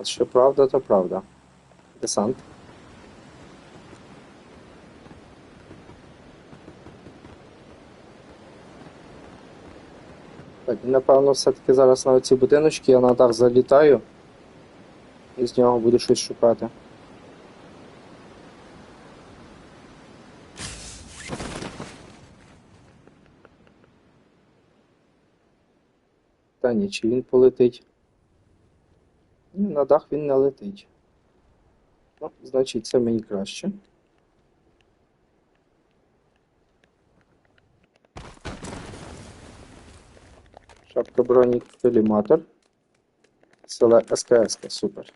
От що правда, то правда. Десант. Так, напевно, все-таки зараз на оці будиночки я на дах залітаю. І з нього буду щось шукати. Та ні, чи він полетить? Ні, на дах він не летить. Ну, значить, це мені краще. Шапка бронік, коліматор. Селе СКС, супер.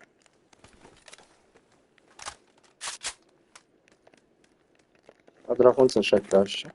А драгун це ще краще.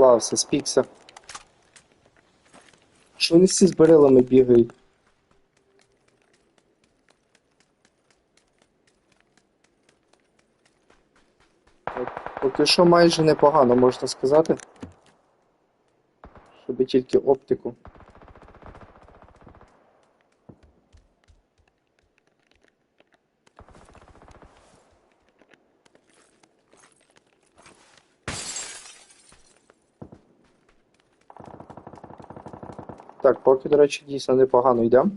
Склався, спікся. Що вони всі з барилами бігають? Поки що майже непогано, можна сказати. щоб тільки оптику. Так, поки, до речі, дійсно непогано йдемо.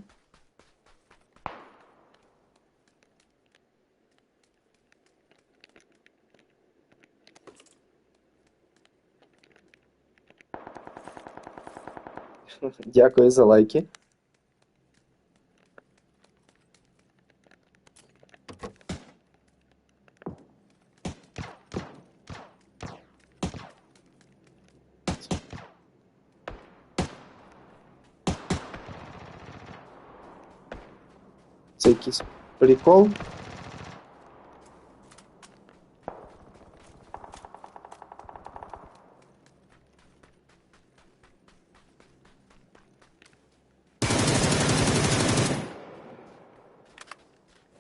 Дякую за лайки. Це якийсь прикол.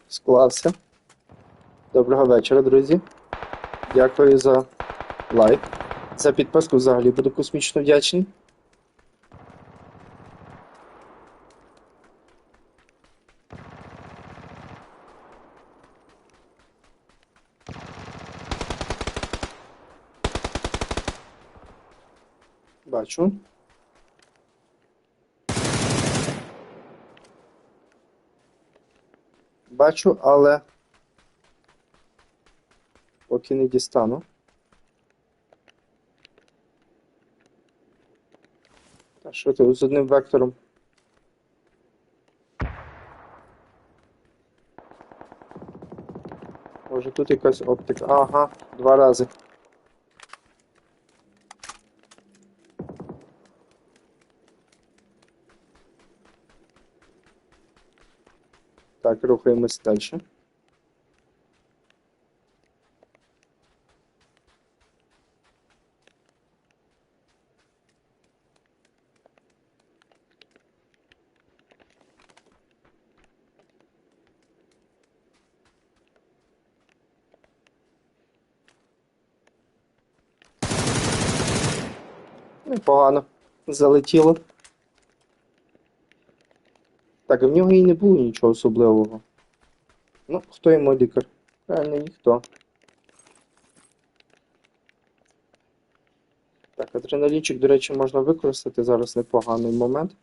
Склався. Доброго вечора, друзі. Дякую за лайк. За підписку взагалі буду космічно вдячний. Бачу. Бачу, але поки не дістану. Та що ти з одним вектором? Може тут якась оптика. Ага, два рази. Так, рухаємось далі. Непогано. Залетіло. Так, а в нього і не було нічого особливого. Ну, хто йому лікар? Реально ніхто. Так, адреналінчик, до речі, можна використати зараз непоганий момент.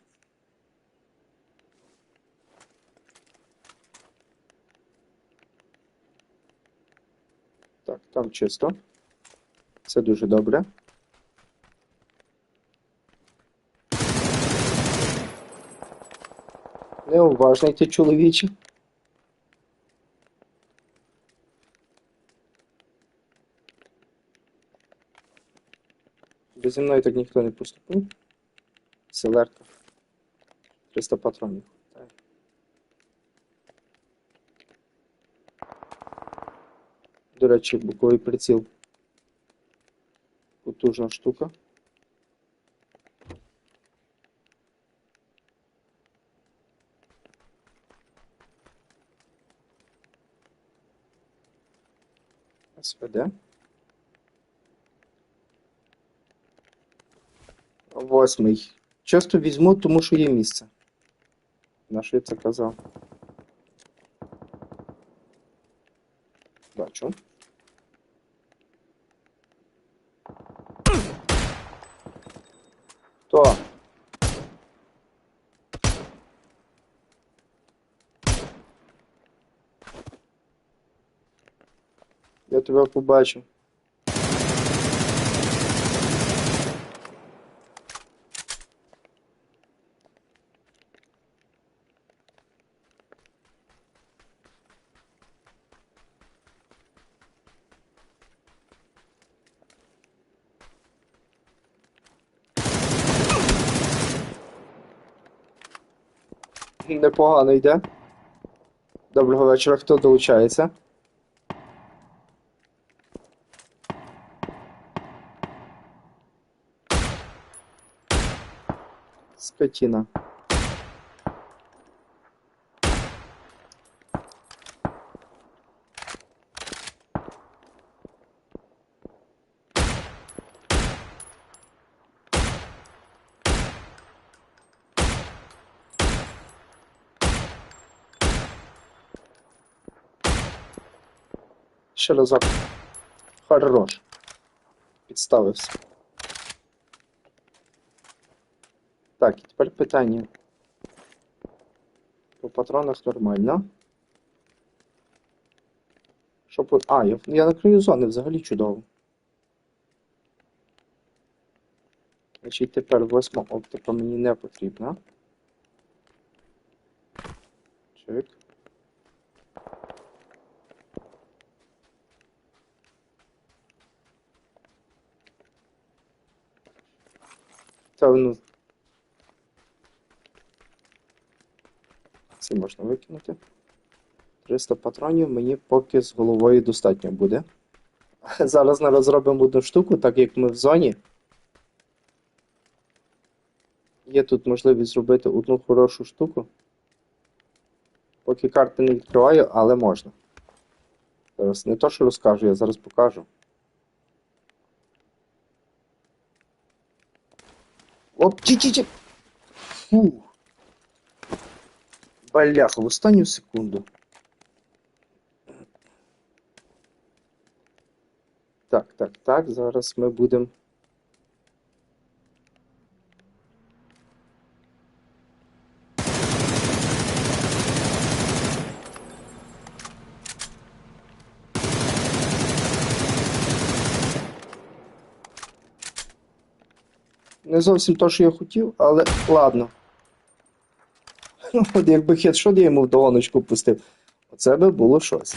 Так, там чисто. Це дуже добре. Неуважний ти чоловіче. Зі мною так ніхто не поступив. Селерка. 300 патронів. До речі, боковий приціл. Потужна штука. СВД. Восьмий. Часто візьму, тому що є місце. На що я це казав? Бачу. Хто? Я тебе побачив. Непогано йде. Доброго вечора, хто долучається? Скотина. Ще разок. Хорош. Підставився. Так, і тепер питання. По патронах нормально. Що по... А, я, я на краю зони взагалі чудово. Значить тепер восьма оптика мені не потрібна. Чек. Та ну. Це можна викинути. 300 патронів мені поки з головою достатньо буде. Зараз ми розробимо одну штуку, так як ми в зоні. Є тут можливість зробити одну хорошу штуку. Поки карти не відкриваю, але можна. Зараз не то, що розкажу, я зараз покажу. Оп, чи-чи-чи! Фух. Бляха, в останню секунду. Так, так, так, зараз ми будемо. Не зовсім то, що я хотів, але ладно. От якби хедшот я йому в догоночку пустив. Оце би було щось.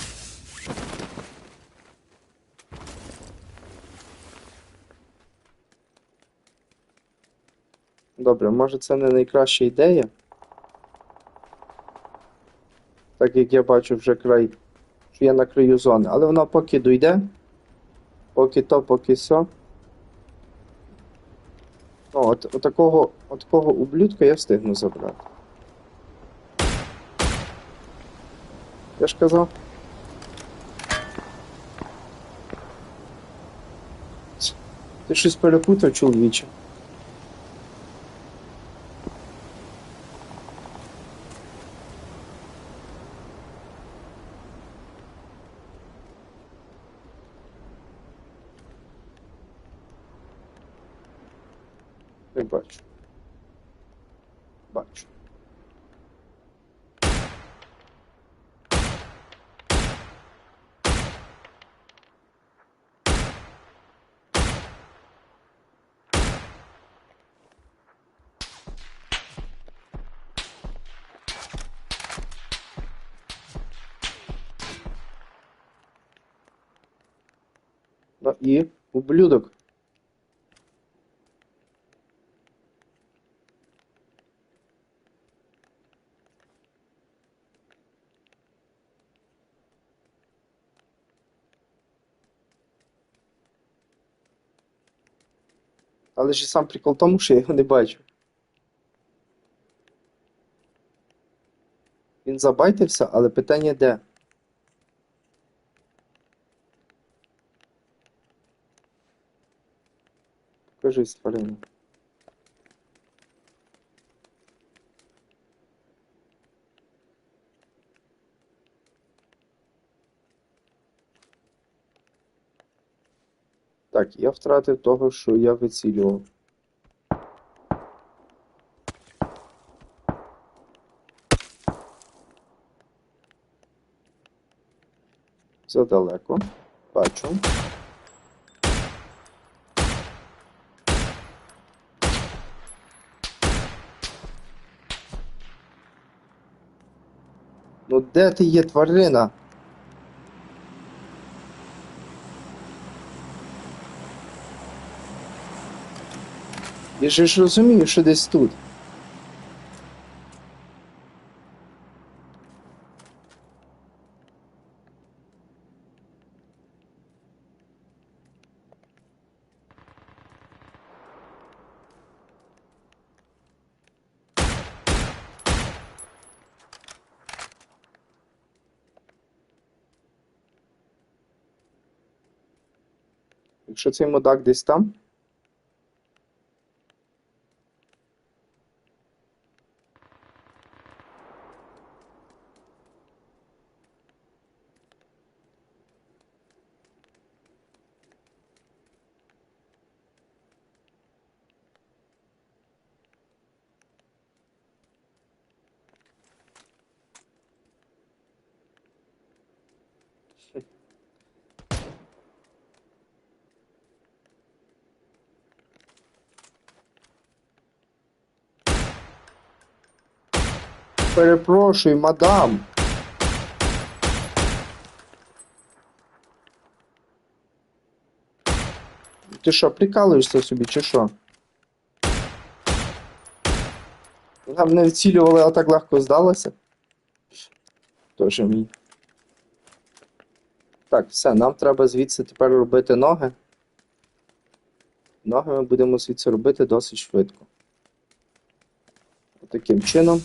Добре, може це не найкраща ідея. Так як я бачу вже край, що я на краю зони. Але вона поки дойде, поки то, поки сьо. Ну, от, от такого, от такого ублюдка я встигну забрати. Я ж казав. Ти щось перепутав, чоловіче. Не бачу. Бачу. Ну і ублюдок. Але ж сам прикол в тому, що я його не бачу. Він забайтився, але питання де? Покажись, тварина. Так, я втратив того, що я вицілював. Задалеко. Бачу. Ну де ти є тварина? Я ж розумію, що десь тут. Якщо цей мудак десь там. Перепрошую, мадам. Ти що, прикалуєшся собі, чи що? Нам не вцілювали, а так легко здалося. Тоже мій. Так, все, нам треба звідси тепер робити ноги. Ноги ми будемо звідси робити досить швидко. Таким чином.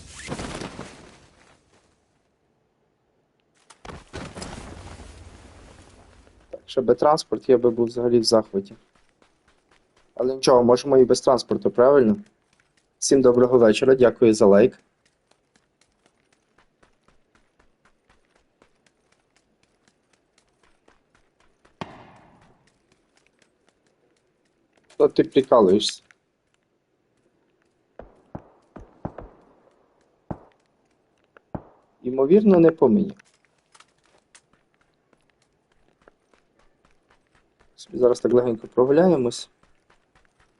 Ще би транспорт, я би був взагалі в захваті. Але нічого, можемо і без транспорту, правильно? Всім доброго вечора, дякую за лайк. Що ти прикалуєшся? Ймовірно, не по мені. Зараз так легенько прогуляємось.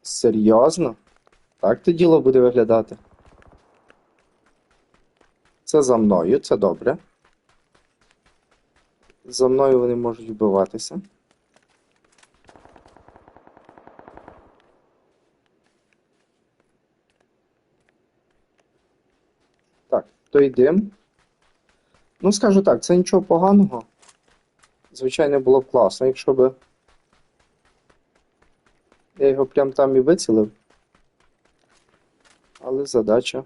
Серйозно? Так то діло буде виглядати. Це за мною, це добре. За мною вони можуть вбиватися. Так, той дим. Ну, скажу так, це нічого поганого. Звичайно, було б класно, якщо б я його прям там і вицілив. Але задача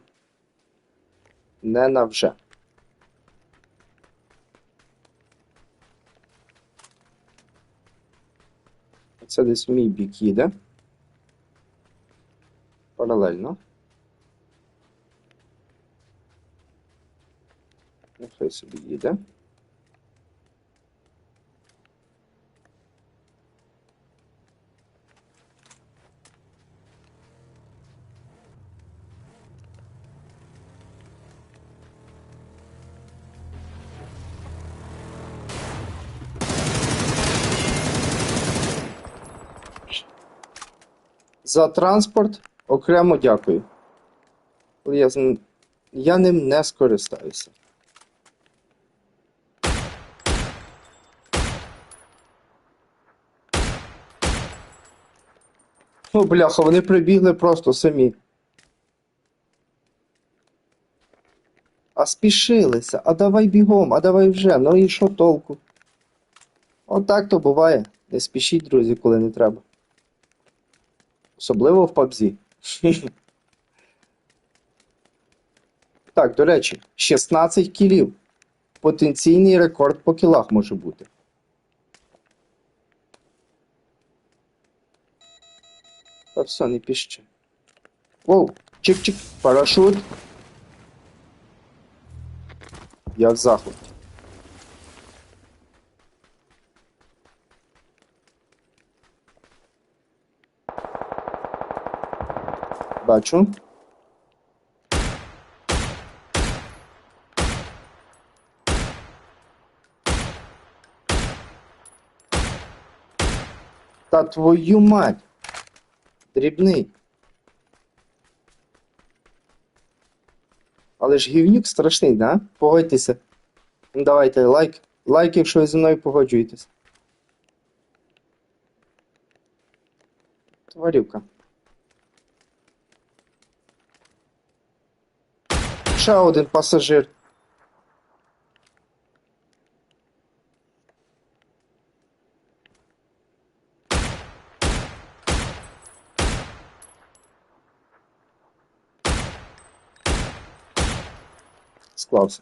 не на вже. Це десь мій бік їде. Паралельно. Нехай собі їде. За транспорт окремо дякую. Але я, я ним не скористаюся. Ну, бляха, вони прибігли просто самі. А спішилися, а давай бігом, а давай вже, ну і що толку? Отак то буває. Не спішіть, друзі, коли не треба. Особливо в PUBG. Так, до речі, 16 кілів. Потенційний рекорд по кілах може бути. Та все, не піще. Воу, чик-чик, парашут. Я в захваті. Бачу. Та твою мать. Дрібний. Але ж гівнюк страшний, да? Погодьтеся. Ну, Давайте лайк. Лайк, якщо ви зі мною погоджуєтесь. Тварюка. Ще один пасажир. Склався.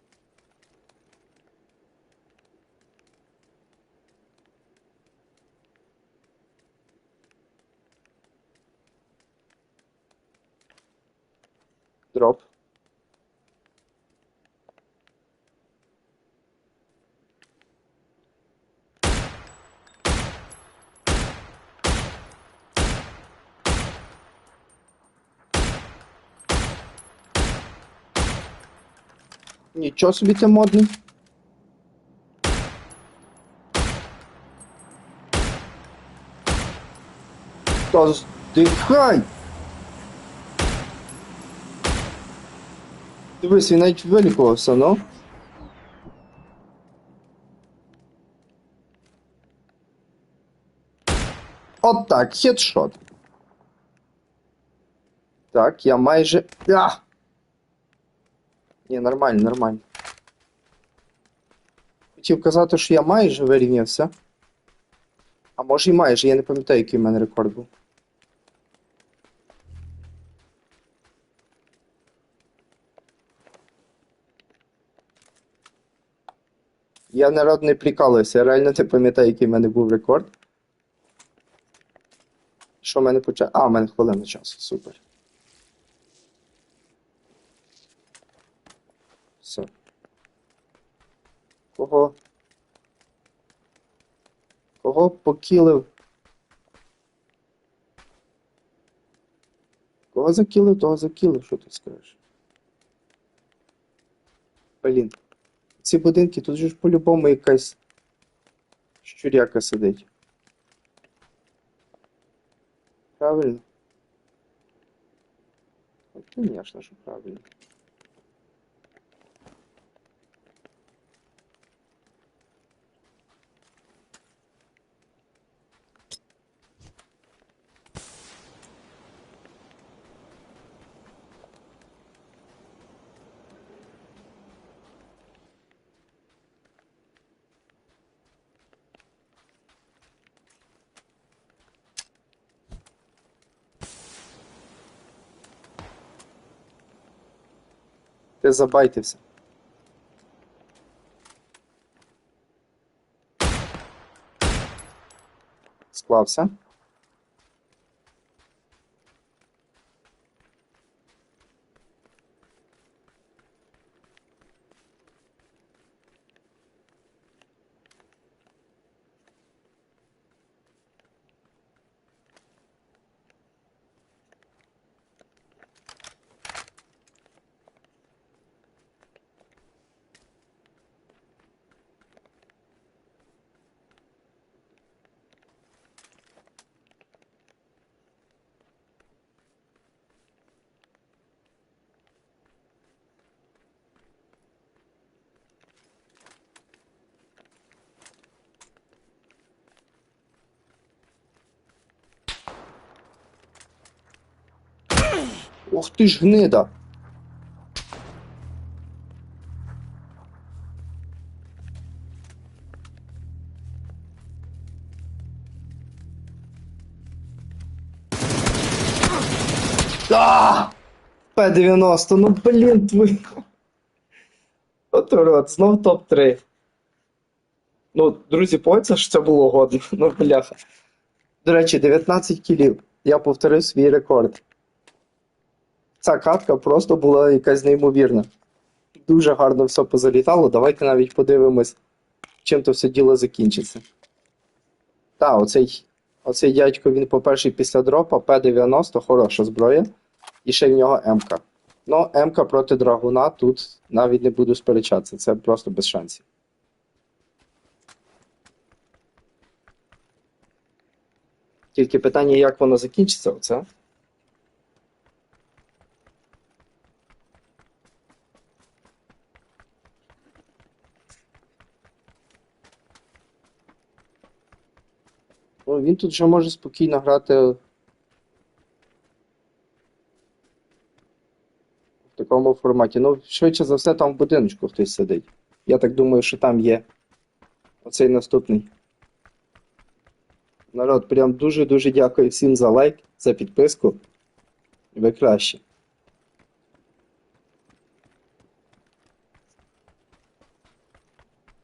Нічого собі ти модний. Та здихай! Дивись, він навіть вилікувався, ну. От так, хедшот. Так, я майже. А! Ні, нормально, нормально. Хотів казати, що я майже вирівнявся. А може і майже, я не пам'ятаю, який в мене рекорд був. Я народ не прикалуюся, я реально не пам'ятаю, який в мене був рекорд. Що в мене почав. А, в мене хвилина часу, супер. Все. Кого? Кого покілив? Кого закілив, того закілив, що ти скажеш? Блін. Ці будинки, тут же ж по-любому якась щуряка сидить. Правильно? Звісно, що правильно. Ти забайтився. Склався. Ух ти ж гнида! А! П-90, ну блін, твій. От урод, знов топ-3. Ну, друзі, пойця що це було годно. Ну, бляха. До речі, 19 кілів. Я повторив свій рекорд. Ця катка просто була якась неймовірна. Дуже гарно все позалітало. Давайте навіть подивимось, чим то все діло закінчиться. Так, оцей, оцей дядько, він, по-перше, після дропа П-90, хороша зброя. І ще в нього МК. Ну, МК проти драгуна тут навіть не буду сперечатися, це просто без шансів. Тільки питання, як воно закінчиться, оце. Він тут вже може спокійно грати в такому форматі. Ну, швидше за все, там в будиночку хтось сидить. Я так думаю, що там є оцей наступний. Народ, прям дуже-дуже дякую всім за лайк, за підписку. Ви краще.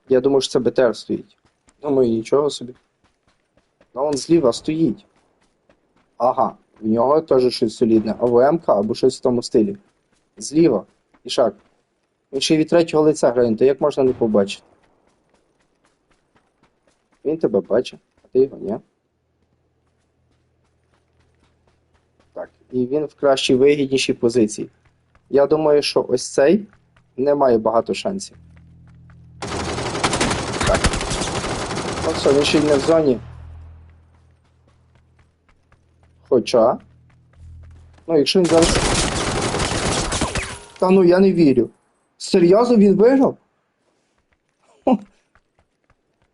Я думаю, що це БТР стоїть. Думаю, нічого собі. Ну, он зліва стоїть. Ага, в нього теж щось солідне. АВМК або щось в тому стилі. Зліва. Ішак. Він ще й від третього лиця грає, то як можна не побачити? Він тебе бачить, а ти його ні. Так, і він в кращій вигіднішій позиції. Я думаю, що ось цей не має багато шансів. Так. Ну все, він ще й не в зоні. Хоча. Ну, якщо він зараз. Та ну я не вірю. Серйозно він виграв?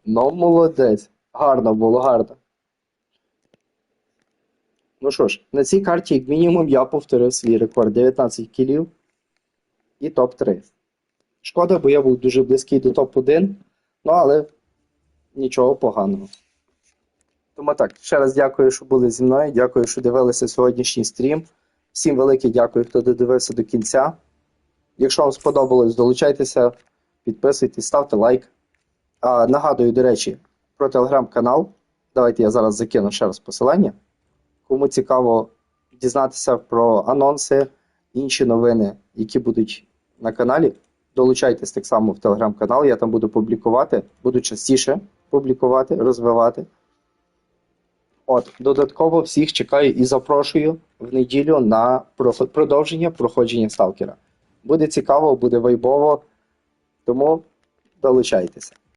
Ну, молодець. Гарно було, гарно. Ну що ж, на цій карті, як мінімум, я повторив свій рекорд 19 кілів і топ-3. Шкода, бо я був дуже близький до топ-1, ну але нічого поганого. Тому так, ще раз дякую, що були зі мною. Дякую, що дивилися сьогоднішній стрім. Всім велике дякую, хто додивився до кінця. Якщо вам сподобалось, долучайтеся, підписуйтесь, ставте лайк. А, нагадую, до речі, про телеграм-канал. Давайте я зараз закину ще раз посилання. Кому цікаво дізнатися про анонси, інші новини, які будуть на каналі, долучайтесь так само в телеграм-канал. Я там буду публікувати, буду частіше публікувати, розвивати. От, додатково всіх чекаю і запрошую в неділю на продовження проходження сталкера. Буде цікаво, буде вайбово, тому долучайтеся.